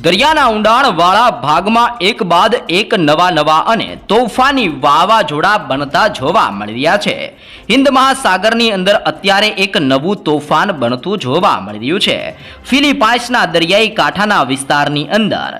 દરિયાના ઊંડાણવાળા ભાગમાં એક બાદ એક નવા નવા અને તોફાની વાવાઝોડા બનતા જોવા મળી રહ્યા છે. હિન્દ મહાસાગરની અંદર અત્યારે એક નવું તોફાન બનતું જોવા મળી રહ્યું છે. ફિલિપાઇન્સના દરિયાઈ કાંઠાના વિસ્તારની અંદર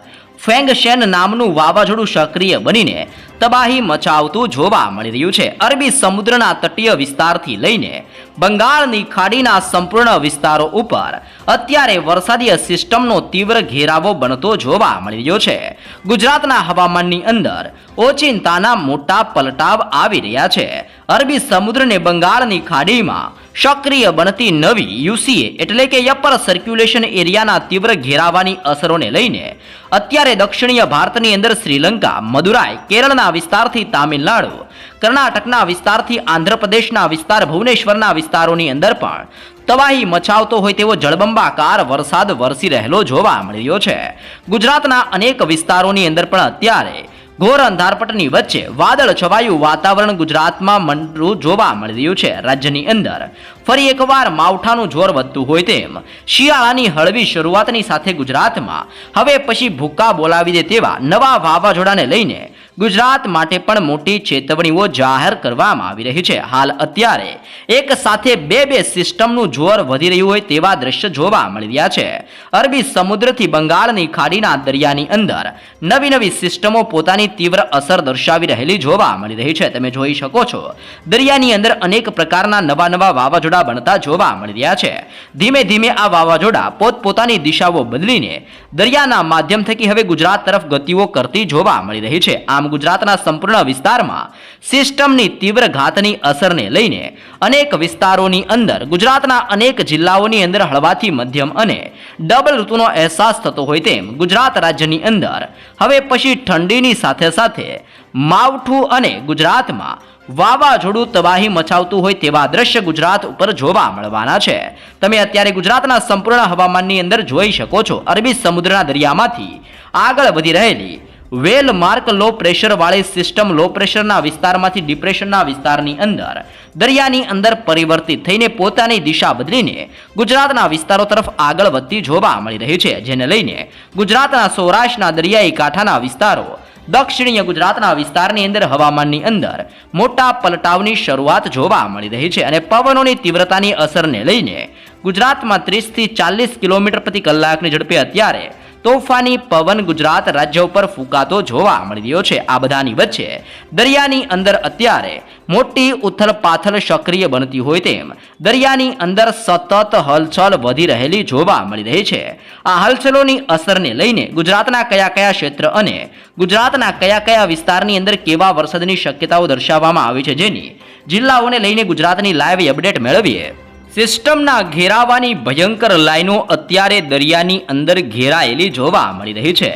ફેંગશેન નામનું વાવાઝોડું સક્રિય બનીને તબાહી મચાવતું જોવા મળી રહ્યું છે. અરબી સમુદ્રના તટીય વિસ્તારથી લઈને બંગાળની ખાડીના સંપૂર્ણ વિસ્તારો ઉપર અત્યારે વરસાદીય સિસ્ટમનો તીવ્ર ઘેરાવો બનતો જોવા મળી રહ્યો છે. ગુજરાતના હવામાનની અંદર ઓચિંતાના મોટા પલટાવ આવી રહ્યા છે. અરબી સમુદ્રને બંગાળની ખાડીમાં સક્રિય બનતી નવી યુસીએ એટલે કે યપર સર્ક્યુલેશન એરિયાના તીવ્ર ઘેરાવાની અસરોને લઈને અત્યારે દક્ષિણીય ભારતની અંદર શ્રીલંકા, મદુરાઈ, કેરળના વિસ્તારથી તામિલનાડુ, કર્ણાટકના વિસ્તારથી આંધ્રપ્રદેશના વિસ્તાર, ભુવનેશ્વરના વિસ્તારોની અંદર પણ તબાહી મચાવતો હોય તેવો જળબંબાકાર વરસાદ વરસી રહેલો જોવા મળી રહ્યો છે. ગુજરાતના અનેક વિસ્તારોની અંદર પણ અત્યારે ઘોર અંધારપટની વચ્ચે વાદળ છવાયું વાતાવરણ ગુજરાતમાં મંડરું જોવા મળી રહ્યું છે રાજ્યની અંદર. ફરી એકવાર માવઠાનું જોર વધતું હોય તેમ શિયાળાની હળવી શરૂઆતની સાથે ગુજરાતમાં. હવે પછી ભૂક્કા બોલાવી દે તેવા નવા વાવાઝોડાને લઈને ગુજરાત માટે પણ મોટી ચેતવણીઓ જાહેર કરવામાં આવી રહી છે. હાલ અત્યારે એક સાથે બે બે સિસ્ટમનું જોર વધી રહ્યું હોય તેવા દ્રશ્ય જોવા મળી રહ્યા છે. અરબી સમુદ્રથી બંગાળની ખાડીના દરિયાની અંદર નવી નવી સિસ્ટમો પોતાની તીવ્ર અસર દર્શાવી રહેલી જોવા મળી રહી છે. તમે જોઈ શકો છો, દરિયાની અંદર અનેક પ્રકારના નવા નવા વાવાઝોડા બનતા જોવા મળી રહ્યા છે. ધીમે ધીમે આ વાવાઝોડા પોતપોતાની દિશાઓ બદલીને દરિયાના માધ્યમ થકી હવે ગુજરાત તરફ ગતિઓ કરતી જોવા મળી રહી છે. આમ ગુજરાતના સંપૂર્ણ વિસ્તારમાં સિસ્ટમની તીવ્ર ઘાતની અસરને લઈને અનેક વિસ્તારોની અંદર, ગુજરાતના અનેક જિલ્લાઓની અંદર હળવાથી મધ્યમ અને ડબલ ઋતુનો અહેસાસ થતો હોય તેમ ગુજરાત રાજ્યની અંદર. હવે પછી ઠંડીની સાથે સાથે માવઠું અને ગુજરાતમાં વાવાઝોડું તબાહી મચાવતું હોય તેવા દ્રશ્ય ગુજરાત ઉપર જોવા મળવાના છે. તમે અત્યારે ગુજરાતના સંપૂર્ણ હવામાનની અંદર જોઈ શકો છો. અરબી સમુદ્રના દરિયામાંથી આગળ વધી રહેલી વેલ માર્ક લો પ્રેશર વાળી સિસ્ટમ લો પ્રેશરના વિસ્તારમાંથી ડિપ્રેશનના વિસ્તારની અંદર, દરિયાની અંદર પરિવર્તિત થઈને પોતાની દિશા બદલીને ગુજરાતના વિસ્તારો તરફ આગળ વધતી જોવા મળી રહી છે, જેને લઈને ગુજરાતના સૌરાષ્ટ્રના દરિયાઈ કાંઠાના વિસ્તારો, દક્ષિણીય ગુજરાતના વિસ્તારની અંદર હવામાનની અંદર મોટા પલટાવની શરૂઆત જોવા મળી રહી છે અને પવનોની તીવ્રતાની અસરને લઈને ગુજરાતમાં ત્રીસથી ચાલીસ કિલોમીટર પ્રતિ કલાકની ઝડપે અત્યારે તોફાની પવન ગુજરાત રાજ્ય ઉપર ફૂંકાતો જોવા મળી રહ્યો છે. આ બધાની વચ્ચે દરિયાની અંદર અત્યારે મોટી ઉથલ પાથલ સક્રિય બનતી હોય તેમ દરિયાની અંદર સતત હલચલ વધી રહેલી જોવા મળી રહી છે. આ હલચલોની અસરને લઈને ગુજરાતના કયા કયા ક્ષેત્ર અને ગુજરાતના કયા કયા વિસ્તારની અંદર કેવા વરસાદની શક્યતાઓ દર્શાવવામાં આવી છે જેની જિલ્લાઓને લઈને ગુજરાતની લાઈવ અપડેટ મેળવીએ. સિસ્ટમના ઘેરાવાની ભયંકર લાઈનો અત્યારે દરિયાની અંદર ઘેરાયેલી જોવા મળી રહી છે.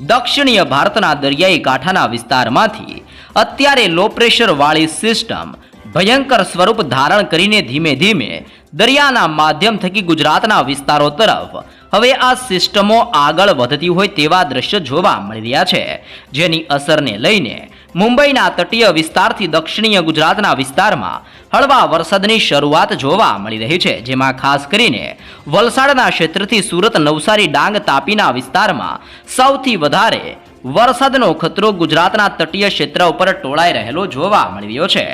દક્ષિણીય ભારતના દરિયાઈ કાંઠાના વિસ્તારમાંથી અત્યારે લો પ્રેશરવાળી સિસ્ટમ ભયંકર સ્વરૂપ ધારણ કરીને ધીમે ધીમે દરિયાના માધ્યમ થકી ગુજરાતના વિસ્તારો તરફ હવે આ સિસ્ટમો આગળ વધતી હોય તેવા દ્રશ્ય જોવા મળી રહ્યા છે. જેની અસરને લઈને મુંબઈના તટીય વિસ્તારથી દક્ષિણીય ગુજરાતના વિસ્તારમાં હળવા વરસાદની શરૂઆત જોવા મળી રહી છે, જેમાં ખાસ કરીને વલસાડના ક્ષેત્રથી સુરત નવસારી ડાંગ તાપીના વિસ્તારમાં સૌથી વધારે વરસાદનો ખતરો ગુજરાતના તટીય ક્ષેત્ર ઉપર ટોળાઈ રહેલો જોવા મળી રહ્યો છે.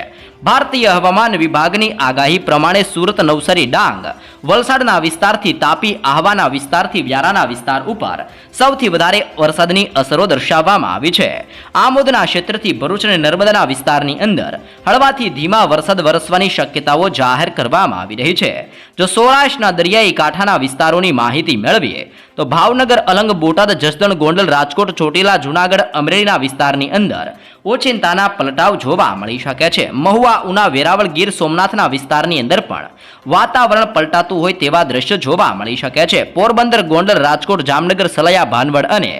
ભારતીય હવામાન વિભાગની આગાહી પ્રમાણે સુરત, નવસારી, ડાંગ, વલસાડના વિસ્તારથી તાપી, આહવાના વિસ્તારથી વ્યારાના વિસ્તાર ઉપર સૌથી વધારે વરસાદની અસરો દર્શાવવામાં આવી છે. આમોદના ક્ષેત્રથી ભરૂચ અને નર્મદાના વિસ્તારની અંદર હળવાથી ધીમા વરસાદ વરસવાની શક્યતાઓ જાહેર કરવામાં આવી રહી છે. જો સૌરાષ્ટ્રના દરિયાઈ કાંઠાના વિસ્તારોની માહિતી મેળવીએ, તો ભાવનગર, અલંગ, બોટાદ, જસદણ, ગોંડલ, રાજકોટ, ચોટીલા, જુનાગઢ, અમરેલીના વિસ્તારની અંદર ઓચિંતાના પલટાવ જોવા મળી શકે છે. મહુવા ઉના વેરાવળ ગીર સોમનાથના વિસ્તારની અંદર પણ વાતાવરણ પલટાતું હોય તેવા દ્રશ્યો જોવા મળી શકે છે. પોરબંદર, ગોંડલ, રાજકોટ, જામનગર, સલયા, ભાનવડ અને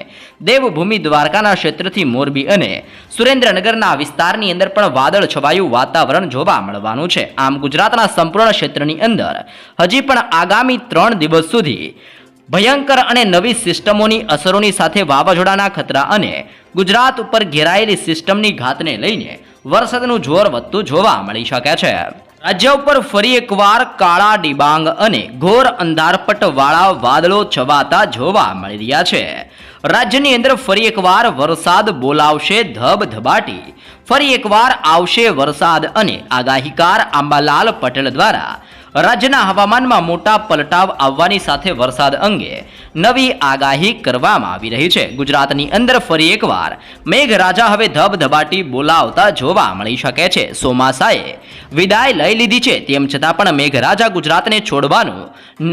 દેવભૂમિ દ્વારકાના ક્ષેત્રથી મોરબી અને સુરેન્દ્રનગરના વિસ્તારની અંદર પણ વાદળ છવાયું વાતાવરણ જોવા મળવાનું છે. આમ ગુજરાતના સંપૂર્ણ ક્ષેત્રની અંદર હજી પણ આગામી ત્રણ દિવસ સુધી ભયંકર અને નવી સિસ્ટમોની અસરોની સાથે વાવાઝોડાના ખતરા અને ગુજરાત ઉપર ઘેરાયેલી સિસ્ટમની ઘાતને લઈને વરસાદનું જોર વધતું જોવા મળી શકે છે. રાજ્ય ઉપર ફરી એકવાર કાળા ડિબાંગ અને ઘોર અંધારપટવાળા વાદળો છવાતા જોવા મળી રહ્યા છે. રાજ્યની અંદર ફરી એકવાર વરસાદ બોલાવશે ધબધબાટી. ફરી એકવાર આવશે વરસાદ અને આગાહીકાર આંબાલાલ પટેલ દ્વારા રાજ્યના હવામાનમાં મોટા પલટાવ આવવાની સાથે વરસાદ અંગે નવી આગાહી કરવામાં આવી રહી છે. ગુજરાતની અંદર ફરી એકવાર મેઘરાજા હવે ધબધબાટી બોલાવતા જોવા મળી શકે છે. ચોમાસાએ વિદાય લઈ લીધી છે. તેમ છતાં પણ મેઘરાજા ગુજરાતને છોડવાનું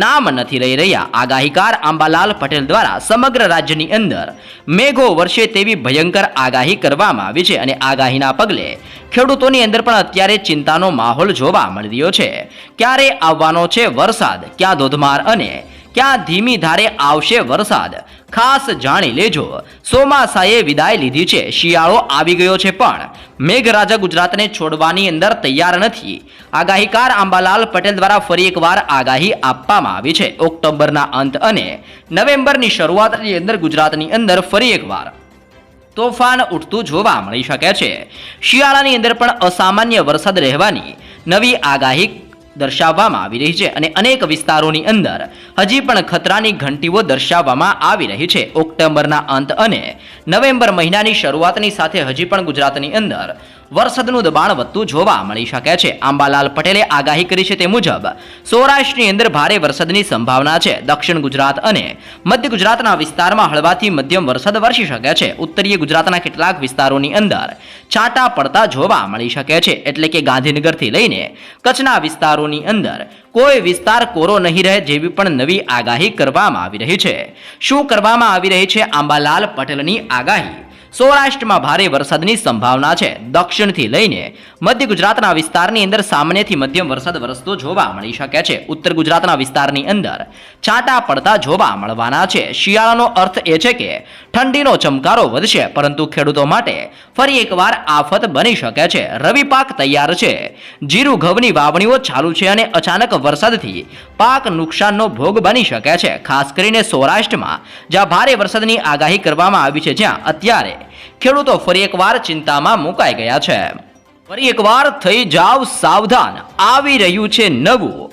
નામ નથી લઈ રહ્યા. આગાહીકાર આંબાલાલ પટેલ દ્વારા સમગ્ર રાજ્યની અંદર મેઘો વર્ષે તેવી ભયંકર આગાહી કરવામાં આવી છે અને આગાહીના પગલે ખેડૂતોની અંદર પણ અત્યારે ચિંતાનો માહોલ જોવા મળી રહ્યો છે. ક્યારે આવવાનો છે વરસાદ. ક્યાં ધોધમાર અને ક્યાં ધીમી ધારે આવશે વરસાદ? ખાસ જાણી લેજો. ચોમાસાએ વિદાય લીધી છે. શિયાળો આવી ગયો છે પણ મેઘરાજા ગુજરાતને છોડવાની અંદર તૈયાર નથી. આગાહીકાર આંબાલાલ પટેલ દ્વારા ફરી એકવાર આગાહી આપવામાં આવી છે. ઓક્ટોબરના અંત અને નવેમ્બરની શરૂઆતની અંદર ગુજરાતની અંદર ફરી એકવાર તોફાન ઉઠતું જોવા મળી શકે છે. શિયાળાની અંદર પણ અસામાન્ય વરસાદ રહેવાની નવી આગાહી દર્શાવવામાં આવી રહી છે અને અનેક વિસ્તારોની અંદર હજી પણ ખતરાની ઘંટીઓ દર્શાવવામાં આવી રહી છે. ઓક્ટોબરના અંત અને નવેમ્બર મહિનાની શરૂઆતની સાથે હજી પણ ગુજરાતની અંદર વરસાદનું દબાણ વધતું જોવા મળી શકે છે. આંબાલાલ પટેલે આગાહી કરી છે તે મુજબ, સૌરાષ્ટ્રની અંદર ભારે વરસાદની સંભાવના છે. દક્ષિણ ગુજરાત અને મધ્ય ગુજરાતના વિસ્તારમાં હળવાથી મધ્યમ વરસાદ વરસી શકે છે. ઉત્તરીય ગુજરાતના કેટલાક વિસ્તારોની અંદર છાંટા પડતા જોવા મળી શકે છે. એટલે કે ગાંધીનગરથી લઈને કચ્છના વિસ્તારોની અંદર કોઈ વિસ્તાર કોરો નહીં રહે જેવી પણ નવી આગાહી કરવામાં આવી રહી છે. શું કરવામાં આવી રહી છે? આંબાલાલ પટેલની આગાહી સૌરાષ્ટ્રમાં ભારે વરસાદની સંભાવના છે. દક્ષિણથી લઈને મધ્ય ગુજરાતના વિસ્તારની અંદર સામાન્યથી મધ્યમ વરસાદ વરસતો જોવા મળી શકે છે. ઉત્તર ગુજરાતના વિસ્તારની અંદર છાંટા પડતા જોવા મળવાના છે. શિયાળાનો અર્થ એ છે કે ઠંડીનો ચમકારો વધશે, પરંતુ ખેડૂતો માટે ફરી એકવાર આફત બની શકે છે. રવિ પાક તૈયાર છે. જીરું ઘઉંની વાવણીઓ ચાલુ છે અને અચાનક વરસાદથી પાક નુકસાનનો ભોગ બની શકે છે. ખાસ કરીને સૌરાષ્ટ્રમાં, જ્યાં ભારે વરસાદની આગાહી કરવામાં આવી છે, જ્યાં અત્યારે ખેડૂતો ફરી એકવાર ચિંતામાં મુકાઈ ગયા છે. ફરી એકવાર થઈ જાવ સાવધાન. આવી રહ્યું છે નવું.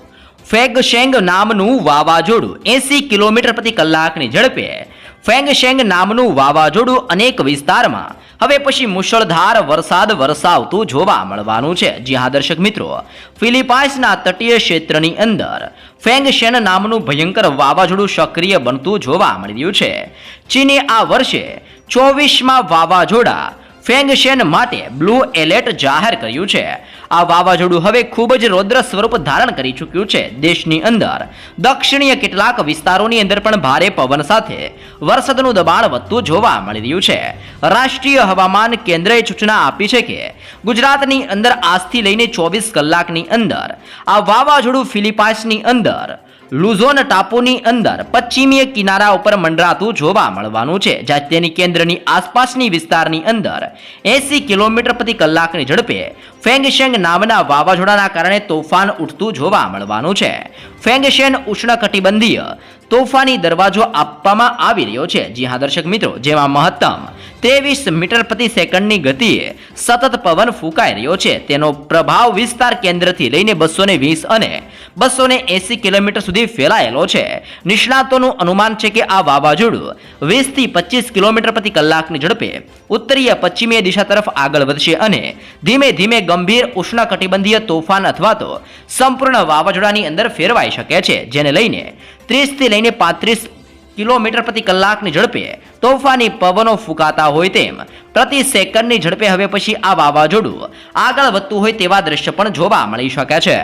ફેગશેંગ નામનું વાવાઝોડું. એસી કિલોમીટર પ્રતિ કલાકની ઝડપે ફેંગશેંગ નામનું વાવાઝોડું અનેક વિસ્તારમાં. હવે પછી મુશળધાર વરસાદ વરસાવતું જોવા મળવાનું છે. જી હા, દર્શક મિત્રો. ફિલિપાઇન્સના તટીય ક્ષેત્રની અંદર ફેંગશેન નામનું ભયંકર વાવાઝોડું સક્રિય બનતું જોવા મળી રહ્યું છે. ચીને આ વર્ષે ચોવીસમાં વાવાઝોડા ફેંગશેન માટે બ્લુ એલર્ટ જાહેર કર્યું છે. આ વાવાઝોડું હવે ખૂબ જ રૌદ્ર સ્વરૂપ ધારણ કરી ચૂક્યું છે દેશની અંદર. દક્ષિણીય કેટલાક વિસ્તારોની અંદર પણ ભારે પવન સાથે વરસાદનું દબાણ વધતું જોવા મળી રહ્યું છે. રાષ્ટ્રીય હવામાન કેન્દ્રએ સૂચના આપી છે કે ગુજરાતની અંદર આજથી લઈને ચોવીસ કલાકની અંદર આ વાવાઝોડું ફિલિપાઇન્સની અંદર લુઝોન ટાપુની અંદર પશ્ચિમીય કિનારા ઉપર મંડરાતું જોવા મળવાનું છે, જ્યાં તેની કેન્દ્રની આસપાસની વિસ્તારની અંદર એસી કિલોમીટર પ્રતિ કલાકની ઝડપે ફેંગશેંગ નામના વાવાઝોડાના કારણે તોફાન ઉઠતું જોવા મળવાનું છે. ફેંગશેન ઉષ્ણકટિબંધીય તોફાની દરવાજો આપવામાં આવી રહ્યો છે. જી હા, દર્શક મિત્રો, જેમાં મહત્તમ ત્રેવીસ મીટર પ્રતિ સેકન્ડની ગતિએ સતત પવન ફૂંકાઈ રહ્યો છે. તેનો પ્રભાવ વિસ્તાર કેન્દ્રથી લઈને બસો વીસ અને બસો એંસી કિલોમીટર સુધી ફેલાયેલો છે. નિષ્ણાતોનું અનુમાન છે કે આ વાવાઝોડું વીસથી પચીસ કિલોમીટર પ્રતિ કલાકની ઝડપે ઉત્તરીય પશ્ચિમીય દિશા તરફ આગળ વધશે અને ધીમે ધીમે ગંભીર ઉષ્ણકટિબંધીય તોફાન અથવા તો સંપૂર્ણ વાવાઝોડાની અંદર ફેરવાઈ શકે છે. જેને લઈને ત્રીસથી લઈને પાંત્રીસ કિલોમીટર પ્રતિ કલાકની ઝડપે તોફાની પવનો ફૂંકાતા હોય તેમ પ્રતિ સેકન્ડની ઝડપે હવે પછી આ વાવાઝોડું આગળ વધતું હોય તેવા દ્રશ્ય પણ જોવા મળી શકે છે.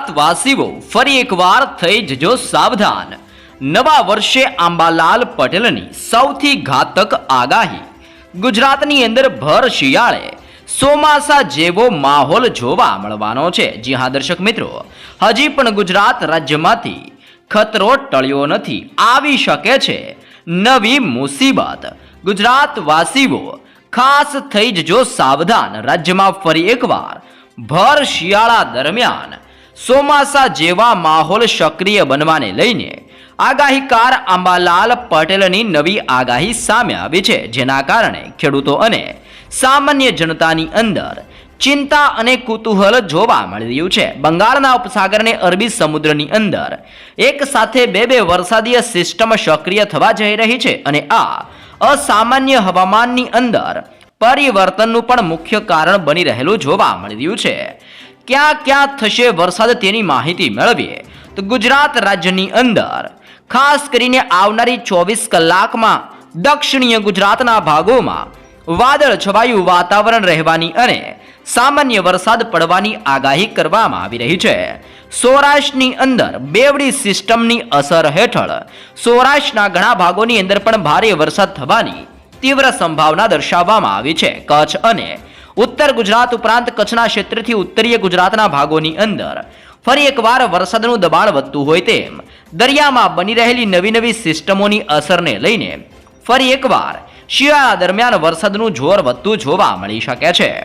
વાસીઓ ફરી એકવાર થઈ જજો સાવધાન. નવા વર્ષે આંબાલાલ પટેલની સૌથી ઘાતક આગાહી. ગુજરાતની અંદર ભર શિયાળે ચોમાસા જેવો માહોલ જોવા મળવાનો છે. જી હા, દર્શક મિત્રો. હજી પણ ગુજરાત રાજ્યમાંથી ખતરો ટળ્યો નથી. આવી શકે છે નવી મુસીબત. ગુજરાત વાસીઓ ખાસ થઈ જજો સાવધાન. રાજ્યમાં ફરી એકવાર ભર શિયાળા દરમિયાન ચોમાસા જેવા માહોલ સક્રિય બનવાને લઈને આગાહીકાર આંબાલાલ પટેલની નવી આગાહી સામે આવી છે, જેના કારણે ખેડૂતો અને સામાન્ય જનતાની અંદર ચિંતા અને કુતૂહલ જોવા મળી રહ્યું છે. બંગાળના ઉપસાગરને અરબી સમુદ્રની અંદર એક સાથે બે બે વરસાદીય સિસ્ટમ સક્રિય થવા જઈ રહી છે અને આ અસામાન્ય હવામાનની અંદર પરિવર્તનનું પણ મુખ્ય કારણ બની રહેલું જોવા મળી રહ્યું છે. ક્યાં ક્યાં થશે વરસાદ તેની માહિતી મેળવીએ. તો ગુજરાત રાજ્યની અંદર, ખાસ કરીને આવનારી ચોવીસ કલાકમાં દક્ષિણીય ગુજરાતના ભાગોમાં વાદળ છવાયું વાતાવરણ રહેવાની અને સામાન્ય વરસાદ પડવાની આગાહી કરવામાં આવી રહી છે. સૌરાષ્ટ્રની અંદર બેવડી સિસ્ટમની અસર હેઠળ સૌરાષ્ટ્રના ઘણા ભાગોની અંદર પણ ભારે વરસાદ થવાની તીવ્ર સંભાવના દર્શાવવામાં આવી છે. કચ્છ અને ઉત્તર ગુજરાત ઉપરાંત કચ્છના ક્ષેત્રથી ઉત્તરીય ગુજરાતના ભાગોની અંદર. ફરી એકવાર વરસાદનું દબાણ વધતું હોય તેમ દરિયામાં બની રહેલી નવી નવી સિસ્ટમોની અસરને લઈને ફરી એકવાર શિયાળા દરમિયાન વરસાદનું જોર વધતું જોવા મળી શકે છે.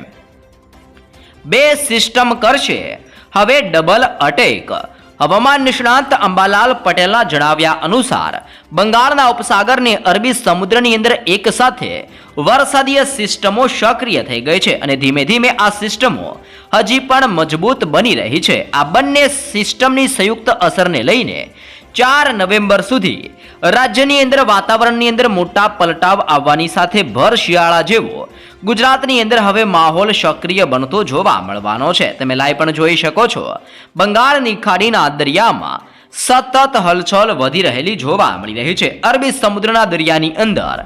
બે સિસ્ટમ કરશે. હવે ડબલ અટેક હવામાન નિષ્ણાંત અંબાલાલ પટેલના જણાવ્યા અનુસાર, બંગાળના ઉપસાગરને અરબી સમુદ્રની અંદર એક સાથે વરસાદીય સિસ્ટમો સક્રિય થઈ ગઈ છે અને ધીમે ધીમે આ સિસ્ટમો હજી પણ મજબૂત બની રહી છે. આ બંને સિસ્ટમની સંયુક્ત અસરને લઈને ચાર નવેમ્બર સુધી રાજ્યની અંદર, વાતાવરણની અંદર મોટા પલટાવ આવવાની સાથે ભર શિયાળા જેવો ગુજરાતની અંદર હવે માહોલ સક્રિય બનતો જોવા મળવાનો છે. તમે લાઈવ પણ જોઈ શકો છો. બંગાળની ખાડીના દરિયામાં સતત હલચલ વધી રહેલી જોવા મળી રહી છે. અરબી સમુદ્રના દરિયાની અંદર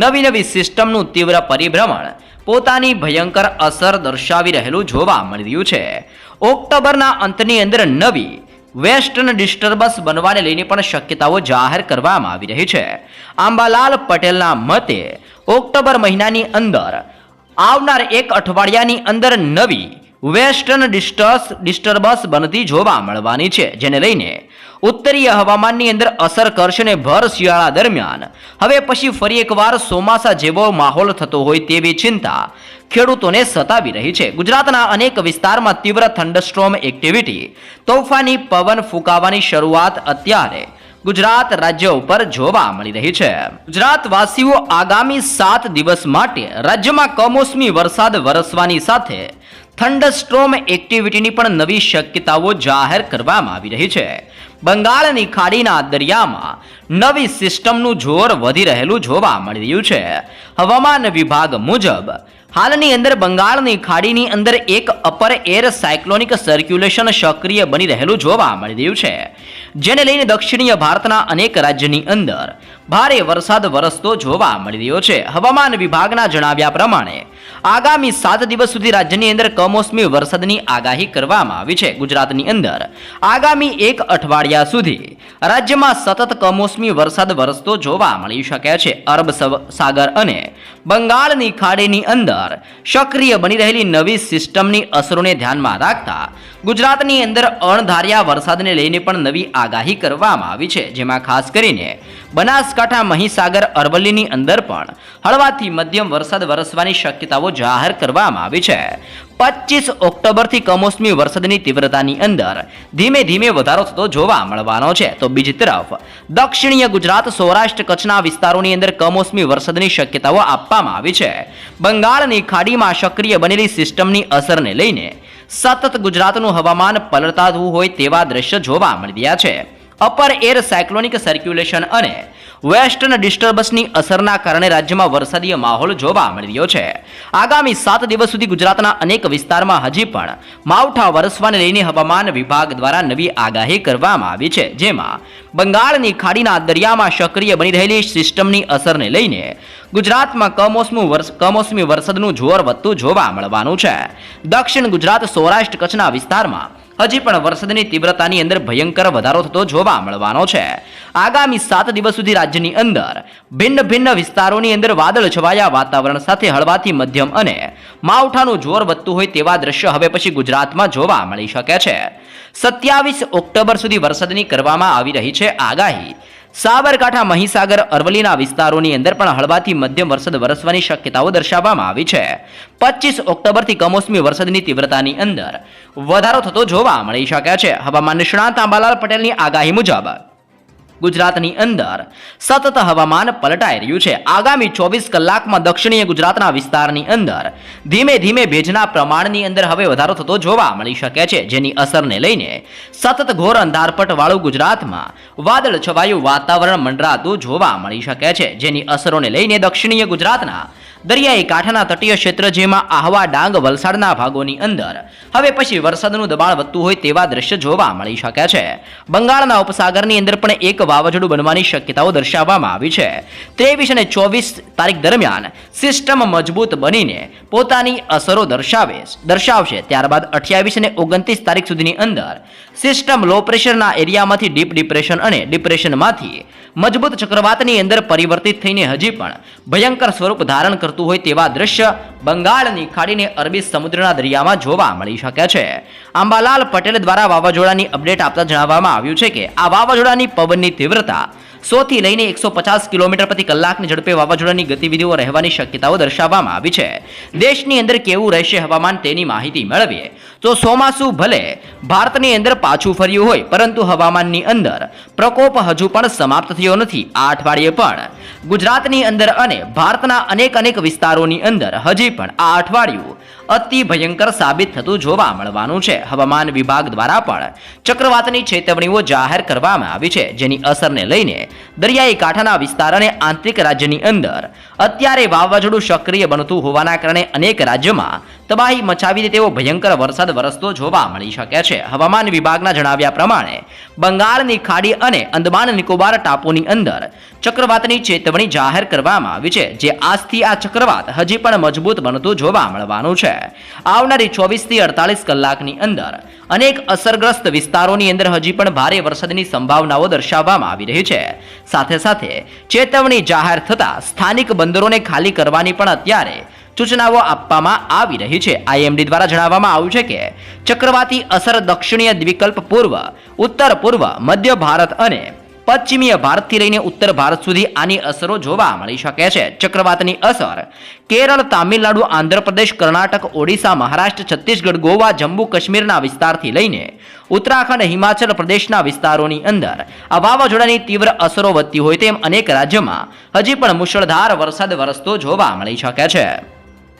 નવી નવી સિસ્ટમનું તીવ્ર પરિભ્રમણ પોતાની ભયંકર અસર દર્શાવી રહેલું જોવા મળી રહ્યું છે. ઓક્ટોબરના અંતની અંદર નવી વેસ્ટર્ન ડિસ્ટર્બન્સ બનવાને લઈને પણ શક્યતાઓ જાહેર કરવામાં આવી રહી છે. આંબાલાલ પટેલના મતે, ઓક્ટોબર મહિનાની અંદર, આવનાર એક અઠવાડિયાની અંદર નવી વેસ્ટર્ન ડિસ્ટર્સ, ડિસ્ટર્બન્સ બનતી જોવા મળવાની છે, જેને લઈને ઉત્તરીય હવામાનની અંદર અસર કરશે અને ભર શિયાળા દરમિયાન. હવે પછી ફરી એકવાર ચોમાસા જેવો માહોલ થતો હોય તેવી ચિંતા ખેડૂતોને સતાવી રહી છે. ગુજરાતના અનેક વિસ્તારમાં તીવ્ર થંડરસ્ટ્રોમ એક્ટિવિટી. તોફાની પવન ફૂંકાવાની શરૂઆત અત્યારે ગુજરાત રાજ્ય ઉપર જોવા મળી રહી છે. ગુજરાત વાસીઓ આગામી સાત દિવસ માટે રાજ્યમાં કમોસમી વરસાદ વરસવાની સાથે થંડરસ્ટ્રોમ એક્ટિવિટીની પણ નવી શક્યતાઓ જાહેર કરવામાં આવી રહી છે. બંગાળની ખાડીના દરિયામાં નવી સિસ્ટમનું જોર વધી રહેલું જોવા મળી રહ્યું છે. હવામાન વિભાગ મુજબ હાલની અંદર બંગાળની ખાડીની અંદર એક અપર એર સાયક્લોનિક સર્ક્યુલેશન સક્રિય બની રહેલું જોવા મળી રહ્યું છે. જેને લઈને દક્ષિણીય ભારતના અનેક રાજ્યની અંદર ભારે વરસાદ વરસતો જોવા મળી રહ્યો છે. હવામાન વિભાગના જણાવ્યા પ્રમાણે આગામી સાત દિવસ સુધી રાજ્યની અંદર કમોસમી વરસાદની આગાહી કરવામાં આવી છે. ગુજરાતની અંદર આગામી એક અઠવાડિયા સુધી રાજ્યમાં સતત કમોસમી વરસાદ વરસતો જોવા મળી શકે છે. અરબ સાગર અને બંગાળની ખાડીની અંદર સક્રિય બની રહેલી નવી સિસ્ટમની અસરોને ધ્યાનમાં રાખતા ગુજરાતની અંદર અણધાર્યા વરસાદને લઈને પણ નવી આગાહી કરવામાં આવી છે, જેમાં ખાસ કરીને બનાસકાંઠા મહીસાગર અરવલ્લીની અંદર પણ હળવાથી મધ્યમ વરસાદ વરસવાની શક્યતાઓ જાહેર કરવામાં આવી છે. પચીસ ઓક્ટોબરથી કમોસમી વરસાદની તીવ્રતાની અંદર ધીમે ધીમે વધારો થતો જોવા મળવાનો છે. તો બીજી તરફ દક્ષિણીય ગુજરાત, સૌરાષ્ટ્ર કચ્છના વિસ્તારોની અંદર કમોસમી વરસાદની શક્યતાઓ આપવામાં આવી છે. બંગાળની ખાડીમાં સક્રિય બનેલી સિસ્ટમની અસરને લઈને સતત ગુજરાતનું હવામાન પલળતાતું હોય તેવા દ્રશ્ય જોવા મળી રહ્યા છે. અપર એર સાયક્લોનિક સર્ક્યુલેશન અને વેસ્ટર્ન ડિસ્ટર્બન્સની અસરના કારણે રાજ્યમાં વરસાદીય માહોલ જોવા મળી રહ્યો છે. આગામી સાત દિવસ સુધી ગુજરાતના અનેક વિસ્તારમાં હજી પણ માવઠા વરસવાને લઈને હવામાન વિભાગ દ્વારા નવી આગાહી કરવામાં આવી છે. જેમાં બંગાળની ખાડીના દરિયામાં સક્રિય બની રહેલી સિસ્ટમની અસરને લઈને ગુજરાતમાં કમોસમી વર્ષ, કમોસમી વરસાદનું જોર વધતું જોવા મળવાનું છે. દક્ષિણ ગુજરાત સૌરાષ્ટ્ર કચ્છના વિસ્તારમાં હજી પણ વરસાદની તીવ્રતાની અંદર ભયંકર વધારો થતો જોવા મળવાનો છે. આગામી સાત દિવસ સુધી રાજ્યની અંદર ભિન્ન ભિન્ન વિસ્તારોની અંદર વાદળ છવાયા વાતાવરણ સાથે હળવાથી મધ્યમ અને માવઠાનું જોર વધતું હોય તેવા દ્રશ્ય હવે પછી ગુજરાતમાં જોવા મળી શકે છે. સત્યાવીસ ઓક્ટોબર સુધી વરસાદની કરવામાં આવી રહી છે આગાહી. સાબરકાંઠા મહીસાગર અરવલ્લીના વિસ્તારોની અંદર પણ હળવાથી મધ્યમ વરસાદ વરસવાની શક્યતાઓ દર્શાવવામાં આવી છે. પચીસ ઓક્ટોબરથી કમોસમી વરસાદની તીવ્રતાની અંદર વધારો થતો જોવા મળી શકે છે. હવામાન નિષ્ણાંત આંબાલાલ પટેલની આગાહી મુજબ ગુજરાતની અંદર. સતત હવામાન પલટાઈ રહ્યું છે. આગામી ચોવીસ કલાકમાં દક્ષિણીય ગુજરાતના વિસ્તારની અંદર. ધીમે ધીમે ભેજના પ્રમાણની અંદર હવે વધારો થતો જોવા મળી શકે છે, જેની અસરને લઈને સતત ઘોર અંધારપટવાળું ગુજરાતમાં વાદળ છવાયું વાતાવરણ મંડરાતું જોવા મળી શકે છે, જેની અસરોને લઈને દક્ષિણીય ગુજરાતના દરિયાઈ કાંઠાના તટીય ક્ષેત્ર જેમાં આહવા ડાંગ વલસાડના ભાગોની અંદર. હવે પછી વરસાદનું દબાણ વધતું હોય તેવા દ્રશ્ય જોવા મળી શકે છે. બંગાળના ઉપસાગરની અંદર પણ એક વાવાઝોડું બનવાની શક્યતાઓ દર્શાવવામાં આવી છે. ત્રેવીસ અને ચોવીસ તારીખ દરમિયાન સિસ્ટમ મજબૂત બનીને પોતાની અસરો દર્શાવે દર્શાવશે. ત્યારબાદ અઠ્યાવીસ અને ઓગણત્રીસ તારીખ સુધીની અંદર સિસ્ટમ લો પ્રેશરના એરિયામાંથી ડીપ ડિપ્રેશન અને ડિપ્રેશનમાંથી મજબૂત ચક્રવાતની અંદર પરિવર્તિત થઈને હજી પણ ભયંકર સ્વરૂપ ધારણ કરતું હોય તેવા દ્રશ્ય બંગાળની ખાડીને અરબી સમુદ્રના દરિયામાં જોવા મળી શકે છે. આંબાલાલ પટેલ દ્વારા વાવાઝોડાની અપડેટ આપતા જણાવવામાં આવ્યું છે કે આ વાવાઝોડાની પવનની તીવ્રતા સોથી લઈને એકસો પચાસ કિલોમીટર પ્રતિ કલાકની ઝડપે વાવાઝોડાની ગતિવિધિઓ રહેવાની શક્યતાઓ દર્શાવવામાં આવી છે. દેશની અંદર કેવું રહેશે હવામાન તેની માહિતી મેળવીએ. તો ચોમાસું ભલે ભારતની અંદર પાછું ફર્યું હોય, પરંતુ હવામાનની અંદર પ્રકોપ હજુ પણ સમાપ્ત થયો નથી આ અઠવાડિયે પણ. ગુજરાતની અંદર અને ભારતના અનેક અનેક વિસ્તારોની અંદર હજી પણ આ અઠવાડિયું અતિ ભયંકર સાબિત થતું જોવા મળવાનું છે. હવામાન વિભાગ દ્વારા પણ ચક્રવાતની ચેતવણીઓ જાહેર કરવામાં આવી છે, જેની અસરને લઈને દરિયાઈ કાંઠાના વિસ્તાર અને આંતરિક રાજ્યની અંદર અત્યારે વાવાઝોડું સક્રિય બનતું હોવાના કારણે અનેક રાજ્યોમાં તબાહી મચાવી દે તેવો ભયંકર વરસાદ વરસતો જોવા મળી શકે છે. હવામાન વિભાગના જણાવ્યા પ્રમાણે, બંગાળની ખાડી અને અંદમાન નિકોબાર ટાપુની અંદર ચક્રવાતની ચેતવણી જાહેર કરવામાં આવી છે, જે આજથી આ ચક્રવાત હજી પણ મજબૂત બનતું જોવા મળવાનું છે. આવનારી ચોવીસથી અડતાલીસ કલાકની અંદર અનેક અસરગ્રસ્ત વિસ્તારોની અંદર હજી પણ ભારે વરસાદની સંભાવનાઓ દર્શાવવામાં આવી રહી છે. સાથે સાથે ચેતવણી જાહેર થતાં સ્થાનિક બંદરોને ખાલી કરવાની પણ અત્યારે સૂચનાઓ આપવામાં આવી રહી છે. આઈએમડી દ્વારા જણાવવામાં આવ્યું છે કે ચક્રવાતી અસર દક્ષિણીય દ્વિકલ્પ પૂર્વ, ઉત્તર પૂર્વ, મધ્ય ભારત અને પશ્ચિમીય ભારતથી લઈને ઉત્તર ભારત સુધી આની અસરો જોવા મળી શકે છે. ચક્રવાતની અસર કેરળ, તામિલનાડુ, આંધ્રપ્રદેશ, કર્ણાટક, ઓડિશા, મહારાષ્ટ્ર, છત્તીસગઢ, ગોવા, જમ્મુ, કાશ્મીરના વિસ્તારથી લઈને ઉત્તરાખંડ, હિમાચલ પ્રદેશના વિસ્તારોની અંદર આ વાવાઝોડાની તીવ્ર અસરો વધતી હોય તેમ અનેક રાજ્યોમાં હજી પણ મુશળધાર વરસાદ વરસતો જોવા મળી શકે છે.